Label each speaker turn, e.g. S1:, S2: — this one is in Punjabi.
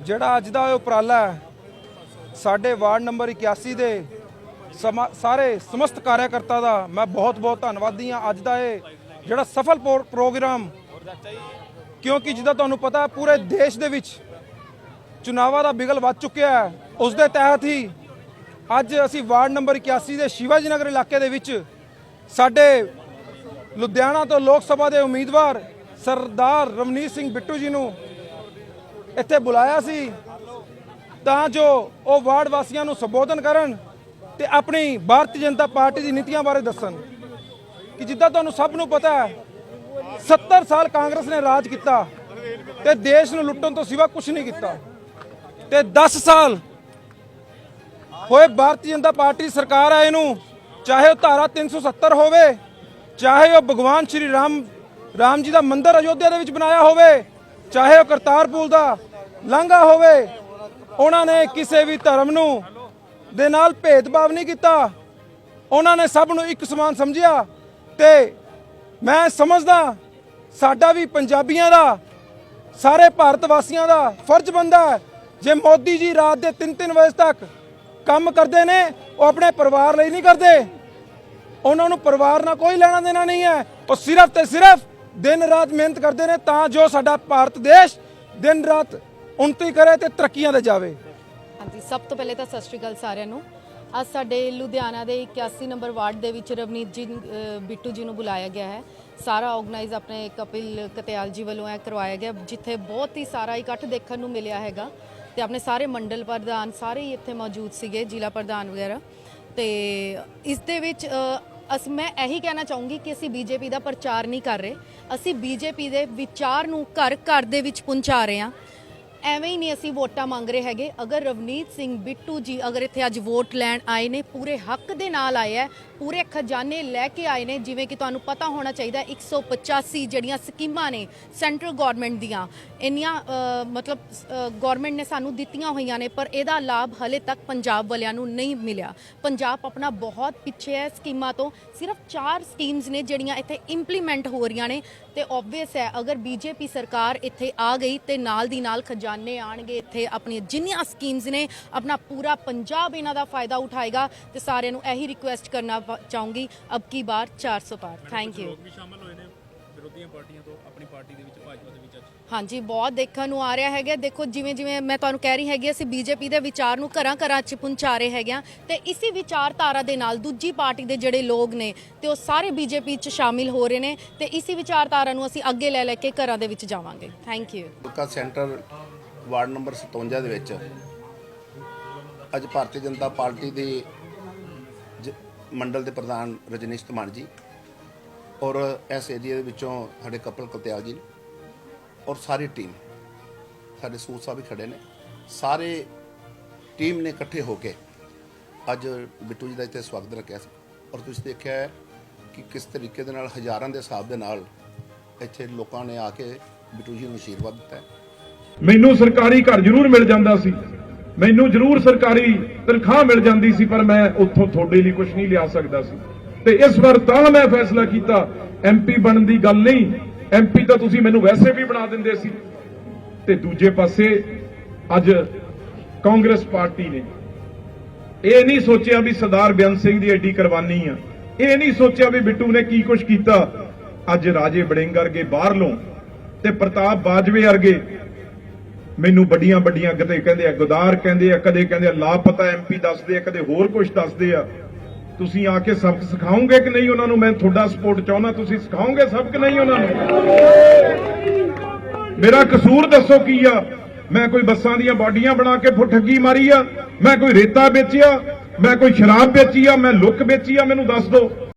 S1: ਜਿਹੜਾ ਅੱਜ ਦਾ ਇਹ ਉਪਰਾਲਾ ਹੈ, ਸਾਡੇ ਵਾਰਡ ਨੰਬਰ 81 ਦੇ ਸਮਾ- ਸਾਰੇ ਸਮਸਤ ਕਾਰਿਆਕਰਤਾ ਦਾ ਮੈਂ ਬਹੁਤ ਬਹੁਤ ਧੰਨਵਾਦੀ ਹਾਂ। ਅੱਜ ਦਾ ਇਹ ਜਿਹੜਾ ਸਫਲ ਪ੍ਰੋ- ਪ੍ਰੋਗਰਾਮ, ਕਿਉਂਕਿ ਜਿੱਦਾਂ ਤੁਹਾਨੂੰ ਪਤਾ, ਪੂਰੇ ਦੇਸ਼ ਦੇ ਵਿੱਚ ਚੁਣਾਵਾਂ ਦਾ ਬਿਗਲ ਵੱਧ ਚੁੱਕਿਆ ਹੈ। ਉਸ ਦੇ ਤਹਿਤ ਹੀ ਅੱਜ ਅਸੀਂ ਵਾਰਡ ਨੰਬਰ 81 ਦੇ ਸ਼ਿਵਾਜੀ ਨਗਰ ਇਲਾਕੇ ਦੇ ਵਿੱਚ ਸਾਡੇ ਲੁਧਿਆਣਾ ਤੋਂ ਲੋਕ ਸਭਾ ਦੇ ਉਮੀਦਵਾਰ ਸਰਦਾਰ ਰਵਨੀਤ ਸਿੰਘ ਬਿੱਟੂ ਜੀ ਨੂੰ ਇੱਥੇ ਬੁਲਾਇਆ ਸੀ। ਤਾਂ ਜੋ ਉਹ ਵਾਰਡ ਵਾਸੀਆਂ ਨੂੰ ਸੰਬੋਧਨ ਕਰਨ ਤੇ ਆਪਣੀ ਭਾਰਤੀ ਜਨਤਾ ਪਾਰਟੀ ਦੀ ਨੀਤੀਆਂ ਬਾਰੇ ਦੱਸਣ। ਕਿ ਜਿੱਦਾਂ ਤੁਹਾਨੂੰ ਸਭ ਨੂੰ ਪਤਾ ਹੈ 70 ਸਾਲ ਕਾਂਗਰਸ ਨੇ ਰਾਜ ਕੀਤਾ ਤੇ ਦੇਸ਼ ਨੂੰ ਲੁੱਟਣ ਤੋਂ ਸਿਵਾ ਕੁਝ ਨਹੀਂ ਕੀਤਾ। ਤੇ 10 ਸਾਲ ਹੋਏ ਭਾਰਤੀ ਜਨਤਾ ਪਾਰਟੀ ਸਰਕਾਰ ਆਏ ਨੂੰ, ਚਾਹੇ ਉਹ ਧਾਰਾ 370 ਹੋਵੇ, ਚਾਹੇ ਉਹ ਭਗਵਾਨ ਸ਼੍ਰੀ ਰਾਮ ਰਾਮ ਜੀ ਦਾ ਮੰਦਿਰ ਅਯੋਧਿਆ ਦੇ ਵਿੱਚ ਬਣਾਇਆ ਹੋਵੇ ਚਾਹੇ ਉਹ ਕਰਤਾਰਪੁਰ ਦਾ ਲਾਂਘਾ ਹੋਵੇ, ਉਹਨਾਂ ਨੇ ਕਿਸੇ ਵੀ ਧਰਮ ਨੂੰ ਦੇ ਨਾਲ ਭੇਦਭਾਵ ਨਹੀਂ ਕੀਤਾ। ਉਹਨਾਂ ਨੇ ਸਭ ਨੂੰ ਇੱਕ ਸਮਾਨ ਸਮਝਿਆ ਤੇ ਮੈਂ ਸਮਝਦਾ, ਸਾਡਾ ਵੀ ਪੰਜਾਬੀਆਂ ਦਾ, ਸਾਰੇ ਭਾਰਤ ਵਾਸੀਆਂ ਦਾ ਫਰਜ਼ ਬਣਦਾ ਹੈ, ਜੇ ਮੋਦੀ ਜੀ ਰਾਤ ਦੇ 3-3 ਵਜੇ ਤੱਕ ਕੰਮ ਕਰਦੇ ਨੇ, ਉਹ ਆਪਣੇ ਪਰਿਵਾਰ ਲਈ ਨਹੀਂ ਕਰਦੇ। ਉਹਨਾਂ ਨੂੰ ਪਰਿਵਾਰ ਨਾਲ ਕੋਈ ਲੈਣਾ ਦੇਣਾ ਨਹੀਂ ਹੈ। ਉਹ ਸਿਰਫ ਤੇ ਸਿਰਫ ਦਿਨ ਰਾਤ ਮਿਹਨਤ ਕਰਦੇ ਨੇ ਤਾਂ ਜੋ ਸਾਡਾ ਭਾਰਤ ਦੇਸ਼ ਦਿਨ ਰਾਤ ਉન્નਤੀ ਕਰੇ ਤੇ ਤਰੱਕੀਆਂ ਤੇ ਜਾਵੇ।
S2: ਹਾਂਜੀ, ਸਭ ਤੋਂ ਪਹਿਲੇ ਤਾਂ ਸਤਿ ਸ਼੍ਰੀ ਅਕਾਲ ਸਾਰਿਆਂ ਨੂੰ। ਅੱਜ ਸਾਡੇ ਲੁਧਿਆਣਾ ਦੇ 81 ਨੰਬਰ ਵਾਰਡ ਦੇ ਵਿੱਚ ਰਵਨੀਤ ਜੀ ਬਿੱਟੂ ਜੀ ਨੂੰ ਬੁਲਾਇਆ ਗਿਆ ਹੈ। ਸਾਰਾ ਆਰਗੇਨਾਈਜ਼ ਆਪਣੇ ਕਪਿਲ ਕਤਿਆਲ ਜੀ ਵੱਲੋਂ ਇਹ ਕਰਵਾਇਆ ਗਿਆ, ਜਿੱਥੇ ਬਹੁਤ ਹੀ ਸਾਰਾ ਇਕੱਠ ਦੇਖਣ ਨੂੰ ਮਿਲਿਆ ਹੈਗਾ। ਤੇ ਆਪਣੇ ਸਾਰੇ ਮੰਡਲ ਪ੍ਰਧਾਨ ਸਾਰੇ ਹੀ ਇੱਥੇ ਮੌਜੂਦ ਸੀਗੇ, ਜ਼ਿਲ੍ਹਾ ਪ੍ਰਧਾਨ ਵਗੈਰਾ। ਤੇ ਇਸ ਦੇ ਵਿੱਚ ਅਸ ਮੈਂ ਇਹੀ ਕਹਿਣਾ ਚਾਹੂੰਗੀ ਕਿ ਅਸੀਂ ਬੀਜੇਪੀ ਦਾ ਪ੍ਰਚਾਰ ਨਹੀਂ ਕਰ ਰਹੇ। ਅਸੀਂ ਬੀਜੇਪੀ ਦੇ ਵਿਚਾਰ ਨੂੰ ਘਰ ਘਰ ਦੇ ਵਿੱਚ ਪਹੁੰਚਾ ਰਹੇ ਹਾਂ। ਐਵੇਂ ਹੀ ਨਹੀਂ ਅਸੀਂ ਵੋਟਾਂ ਮੰਗ ਰਹੇ ਹੈਗੇ। ਅਗਰ ਰਵਨੀਤ ਸਿੰਘ ਬਿੱਟੂ ਜੀ ਅਗਰ ਇੱਥੇ ਅੱਜ ਵੋਟ ਲੈਣ ਆਏ ਨੇ, ਪੂਰੇ ਹੱਕ ਦੇ ਨਾਲ ਆਏ ਹੈ ਪੂਰੇ ਖਜ਼ਾਨੇ ਲੈ ਕੇ ਆਏ ਨੇ, ਜਿਵੇਂ ਕਿ ਤੁਹਾਨੂੰ ਪਤਾ ਹੋਣਾ ਚਾਹੀਦਾ 185 ਜਿਹੜੀਆਂ ਸਕੀਮਾਂ ਨੇ ਸੈਂਟਰਲ ਗਵਰਨਮੈਂਟ ਦੀਆਂ। ਇੰਨੀਆਂ ਮਤਲਬ ਗਵਰਨਮੈਂਟ ਨੇ ਸਾਨੂੰ ਦਿੱਤੀਆਂ ਹੋਈਆਂ ਨੇ, ਪਰ ਇਹਦਾ ਲਾਭ ਹਲੇ ਤੱਕ ਪੰਜਾਬ ਵਾਲਿਆਂ ਨੂੰ ਨਹੀਂ ਮਿਲਿਆ। ਪੰਜਾਬ ਆਪਣਾ ਬਹੁਤ ਪਿੱਛੇ ਹੈ ਸਕੀਮਾਂ ਤੋਂ। ਸਿਰਫ 4 ਸਕੀਮਸ ਨੇ ਜਿਹੜੀਆਂ ਇੱਥੇ ਇੰਪਲੀਮੈਂਟ ਹੋ ਰਹੀਆਂ ਨੇ। ਤੇ ਆਬਵੀਅਸ ਹੈ ਅਗਰ ਬੀਜੇਪੀ ਸਰਕਾਰ ਇੱਥੇ ਆ ਗਈ ਤੇ ਨਾਲ ਦੀ ਨਾਲ ਖਜ਼ਾਨੇ ਆਣਗੇ ਇੱਥੇ ਆਪਣੀਆਂ ਜਿੰਨੀਆਂ ਸਕੀਮਸ ਨੇ ਆਪਣਾ ਪੂਰਾ ਪੰਜਾਬ ਇਹਨਾਂ ਦਾ ਫਾਇਦਾ ਉਠਾਏਗਾ ਤੇ ਸਾਰਿਆਂ ਨੂੰ ਇਹੀ ਰਿਕੁਐਸਟ ਕਰਨਾ ਚਾਹੂੰਗੀ। ਅਬ ਕੀ ਬਾਰ 400 ਪਾਰ ਥੈਂਕ ਯੂ
S3: ਲੋਕ ਵੀ ਸ਼ਾਮਲ ਹੋਏ ਨੇ ਵਿਰੋਧੀਆਂ ਪਾਰਟੀਆਂ ਤੋਂ ਆਪਣੀ ਪਾਰਟੀ ਦੇ ਵਿੱਚ ਭਾਜਪਾ ਦੇ ਵਿੱਚ ਅੱਜ?
S2: ਹਾਂਜੀ ਬਹੁਤ ਦੇਖਣ ਨੂੰ ਆ ਰਿਹਾ ਹੈਗਾ। ਦੇਖੋ ਜਿਵੇਂ ਜਿਵੇਂ ਮੈਂ ਤੁਹਾਨੂੰ ਕਹਿ ਰਹੀ ਹੈਗੀ ਅਸੀਂ ਬੀਜੇਪੀ ਦੇ ਵਿਚਾਰ ਨੂੰ ਘਰਾਂ ਘਰਾਂ 'ਚ ਪਹੁੰਚਾ ਰਹੇ ਹੈਗੇ ਆ ਤੇ ਇਸੇ ਵਿਚਾਰਧਾਰਾ ਦੇ ਨਾਲ ਦੂਜੀ ਪਾਰਟੀ ਦੇ ਜਿਹੜੇ ਲੋਕ ਨੇ ਤੇ ਉਹ ਸਾਰੇ ਬੀਜੇਪੀ 'ਚ ਸ਼ਾਮਿਲ ਹੋ ਰਹੇ ਨੇ ਤੇ ਇਸੇ ਵਿਚਾਰਧਾਰਾ ਨੂੰ ਅਸੀਂ ਅੱਗੇ ਲੈ ਲੈ ਕੇ ਘਰਾਂ ਦੇ ਵਿੱਚ ਜਾਵਾਂਗੇ। ਥੈਂਕ ਯੂ
S4: ਹਲਕਾ ਸੈਂਟਰ ਵਾਰਡ ਨੰਬਰ 57 ਦੇ ਵਿੱਚ ਅੱਜ ਭਾਰਤੀ ਜਨਤਾ ਪਾਰਟੀ ਦੇ ਜ- ਮੰਡਲ ਦੇ ਪ੍ਰਧਾਨ ਰਜਨੀਸ਼ ਧਮਾਨ ਜੀ ਔਰ ਇਸ ਏਰੀਆ ਦੇ ਵਿੱਚੋਂ ਸਾਡੇ ਕਪਲ ਕਤਿਆਲ ਜੀ ਔਰ ਸਾਰੀ ਟੀਮ, ਸਾਡੇ ਸੂਤ ਸਾਹਿਬ ਵੀ ਖੜੇ ਨੇ। ਸਾਰੇ ਟੀਮ ਨੇ ਇਕੱਠੇ ਹੋ ਕੇ ਅੱਜ ਬਿੱਟੂ ਜੀ ਦਾ ਇੱਥੇ ਸਵਾਗਤ ਰੱਖਿਆ ਸੀ। ਔਰ ਤੁਸੀਂ ਦੇਖਿਆ ਹੈ ਕਿ ਕਿਸ ਤਰੀਕੇ ਦੇ ਨਾਲ, ਹਜ਼ਾਰਾਂ ਦੇ ਹਿਸਾਬ ਦੇ ਨਾਲ ਇੱਥੇ ਲੋਕਾਂ ਨੇ ਆ ਕੇ ਬਿੱਟੂ ਜੀ ਨੂੰ ਆਸ਼ੀਰਵਾਦ ਦਿੱਤਾ
S5: ਮੈਨੂੰ ਸਰਕਾਰੀ ਘਰ ਜ਼ਰੂਰ ਮਿਲ ਜਾਂਦਾ ਸੀ। ਮੈਨੂੰ ਜ਼ਰੂਰ ਸਰਕਾਰੀ ਤਨਖਾਹ ਮਿਲ ਜਾਂਦੀ ਸੀ, ਪਰ ਮੈਂ ਉੱਥੋਂ ਤੁਹਾਡੇ ਲਈ ਕੁਝ ਨਹੀਂ ਲਿਆ ਸਕਦਾ ਸੀ। ਤੇ ਇਸ ਵਾਰ ਤਾਂ ਮੈਂ ਫੈਸਲਾ ਕੀਤਾ ਐਮਪੀ ਬਣਨ ਦੀ ਗੱਲ ਨਹੀਂ ਐਮਪੀ ਤਾਂ ਤੁਸੀਂ ਮੈਨੂੰ ਵੈਸੇ ਵੀ ਬਣਾ ਦਿੰਦੇ ਸੀ। ਤੇ ਦੂਜੇ ਪਾਸੇ ਅੱਜ ਕਾਂਗਰਸ ਪਾਰਟੀ ਨੇ ਇਹ ਨਹੀਂ ਸੋਚਿਆ ਵੀ ਸਰਦਾਰ ਬਿਆਨ ਸਿੰਘ ਦੀ ਐਡੀ ਕੁਰਬਾਨੀ ਆ। ਇਹ ਨਹੀਂ ਸੋਚਿਆ ਵੀ ਬਿੱਟੂ ਨੇ ਕੀ ਕੁਝ ਕੀਤਾ। ਅੱਜ ਰਾਜੇ ਬੜਿੰਗ ਵਰਗੇ ਬਾਹਰਲੋਂ ਤੇ ਪ੍ਰਤਾਪ ਬਾਜਵੇ ਵਰਗੇ ਮੈਨੂੰ ਵੱਡੀਆਂ ਵੱਡੀਆਂ ਕਿਤੇ ਕਹਿੰਦੇ ਆ, ਗਦਾਰ ਕਹਿੰਦੇ ਆ, ਕਦੇ ਕਹਿੰਦੇ ਆ, ਲਾਪਤਾ ਐਮਪੀ ਦੱਸਦੇ ਆ, ਕਦੇ ਹੋਰ ਕੁਝ ਦੱਸਦੇ ਆ। ਤੁਸੀਂ ਆ ਕੇ ਸਬਕ ਸਿਖਾਓਗੇ ਕਿ ਨਹੀਂ ਉਹਨਾਂ ਨੂੰ? ਮੈਂ ਤੁਹਾਡਾ ਸਪੋਰਟ ਚਾਹੁੰਦਾ, ਤੁਸੀਂ ਸਿਖਾਓਗੇ ਸਬਕ ਨਹੀਂ ਉਹਨਾਂ ਨੂੰ? ਮੇਰਾ ਕਸੂਰ ਦੱਸੋ ਕੀ ਆ? ਮੈਂ ਕੋਈ ਬੱਸਾਂ ਦੀਆਂ ਬਾਡੀਆਂ ਬਣਾ ਕੇ ਫੁੱਟ ਠੱਗੀ ਮਾਰੀ ਆ? ਮੈਂ ਕੋਈ ਰੇਤਾ ਵੇਚਿਆ? ਮੈਂ ਕੋਈ ਸ਼ਰਾਬ ਵੇਚੀ ਆ? ਮੈਂ ਲੁੱਕ ਵੇਚੀ ਆ? ਮੈਨੂੰ ਦੱਸ ਦਿਓ।